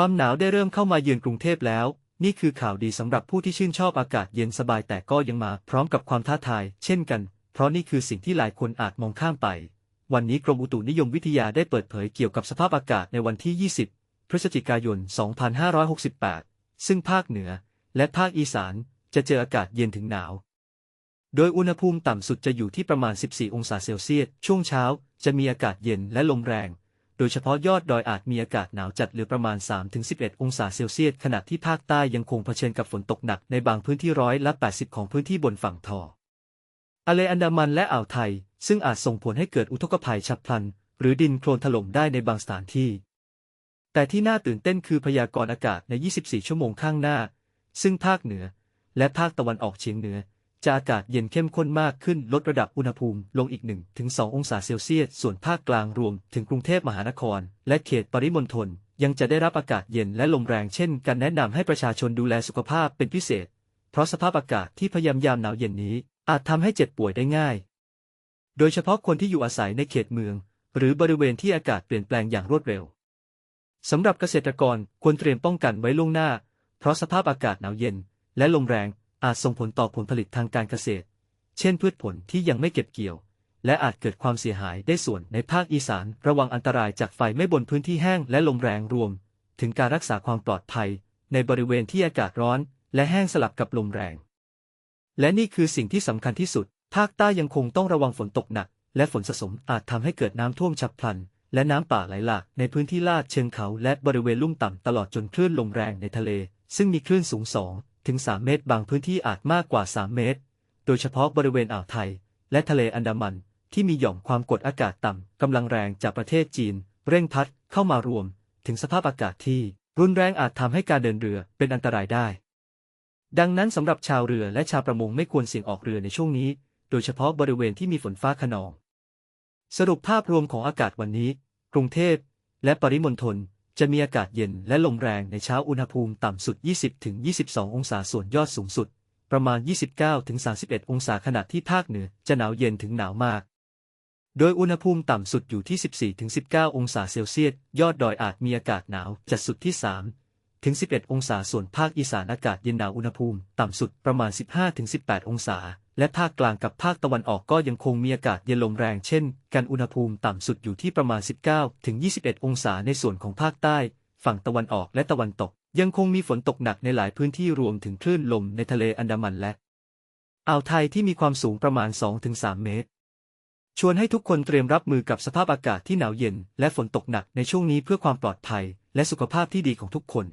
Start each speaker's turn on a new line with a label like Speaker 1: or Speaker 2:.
Speaker 1: ความหนาวได้เริ่มเข้ามาเยือนกรุงเทพแล้ว นี่คือข่าวดีสำหรับผู้ที่ชื่นชอบอากาศเย็นสบายแต่ก็ยังมาพร้อมกับความท้าทาย เช่นกัน เพราะนี่คือสิ่งที่หลายคนอาจมองข้ามไป วันนี้กรมอุตุนิยมวิทยาได้เปิดเผยเกี่ยวกับสภาพอากาศในวันที่ 20 พฤศจิกายน 2568 ซึ่งภาคเหนือ และภาคอีสานจะเจออากาศเย็นถึงหนาว โดยอุณหภูมิต่ำสุดจะอยู่ที่ประมาณ 14 องศาเซลเซียส ช่วงเช้าจะมีอากาศเย็นและลมแรง โดยเฉพาะยอดดอยอาจมีอากาศหนาวจัดหลือประมาณ 3-11 องศาเซลเซียส ขณะที่ภาคใต้ยังคงเผชิญกับฝนตกหนักในบางพื้นที่ร้อยละ 80 ของพื้นที่บนฝั่งทอทะเลอันดามันและอ่าวไทย ซึ่งอาจส่งผลให้เกิดอุทกภัยฉับพลัน หรือดินโคลนถล่มได้ในบางสถานที่ แต่ที่น่าตื่นเต้นคือพยากรณ์อากาศใน 24 ชั่วโมงข้างหน้า ซึ่งภาคเหนือ และภาคตะวันออกเฉียงเหนือ จะอากาศเย็นเข้มข้นมากขึ้นลดระดับอุณหภูมิลงอีก 1-2 องศาเซลเซียส ส่วนภาคกลางรวมถึงกรุงเทพมหานคร และเขตปริมณฑลยังจะได้รับอากาศเย็นและลมแรงเช่นกันแนะนำให้ประชาชนดูแลสุขภาพเป็นพิเศษ เพราะสภาพอากาศที่พยายามหนาวเย็นนี้ อาจทำให้เจ็บป่วยได้ง่าย โดยเฉพาะคนที่อยู่อาศัยในเขตเมือง หรือบริเวณที่อากาศเปลี่ยนแปลงอย่างรวดเร็วสำหรับเกษตรกรควรเตรียมป้องกันไว้ล่วงหน้า เพราะสภาพอากาศหนาวเย็นและลมแรง อาจส่งผลต่อผลผลิตทางการเกษตร เช่นพืชผลที่ยังไม่เก็บเกี่ยว และอาจเกิดความเสียหายได้ส่วนในภาคอีสาน ระวังอันตรายจากไฟไม้บนพื้นที่แห้งและลมแรงรวม ถึงการรักษาความปลอดภัย ในบริเวณที่อากาศร้อน และแห้งสลับกับลมแรง และนี่คือสิ่งที่สำคัญที่สุด ภาคใต้ยังคงต้องระวังฝนตกหนัก และฝนสะสมอาจทำให้เกิดน้ำท่วมฉับพลัน และน้ำป่าไหลหลากในพื้นที่ลาดเชิงเขา และบริเวณลุ่มต่ำตลอดจนคลื่นลมแรงในทะเล ซึ่งมีคลื่นสูง2 ถึง 3 เมตร บางพื้นที่อาจมากกว่า 3 เมตร โดยเฉพาะบริเวณอ่าวไทย และทะเลอันดามัน ที่มีหย่อมความกดอากาศต่ำกำลังแรงจากประเทศจีน เร่งพัดเข้ามารวม ถึงสภาพอากาศที่ รุนแรงอาจทำให้การเดินเรือเป็นอันตรายได้ ดังนั้นสำหรับชาวเรือและชาวประมงไม่ควรเสี่ยงออกเรือในช่วงนี้ โดยเฉพาะบริเวณที่มีฝนฟ้าขนอง สรุปภาพรวมของอากาศวันนี้ กรุงเทพและปริมณฑล จะมีอากาศเย็นและลมแรงในเช้าอุณหภูมิต่ำสุด 20-22 องศาส่วนยอดสูงสุด ประมาณ 29-31 องศาขณะที่ภาคเหนือจะหนาวเย็นถึงหนาวมาก โดยอุณหภูมิต่ำสุดอยู่ที่ 14-19 องศาเซลเซียส ยอดดอยอาจมีอากาศหนาวจัดสุดที่ 3 ถึง 11 องศาส่วนภาคอีสานอากาศเย็นหนาวอุณหภูมิต่ำสุดประมาณ 15-18 องศา และภาคกลางกับภาคตะวันออกก็ยังคงมีอากาศเย็นลมแรงเช่น กันอุณหภูมิต่ำสุดอยู่ที่ประมาณ 19-21 องศาในส่วนของภาคใต้ ฝั่งตะวันออกและตะวันตก ยังคงมีฝนตกหนักในหลายพื้นที่รวมถึงคลื่นลมในทะเลอันดามันและอ่าวไทยที่มีความสูงประมาณ 2-3 เมตร ชวนให้ทุกคนเตรียมรับมือกับสภาพอากาศที่หนาวเย็น และฝนตกหนักในช่วงนี้เพื่อความปลอดภัย และสุขภาพที่ดีของทุกคน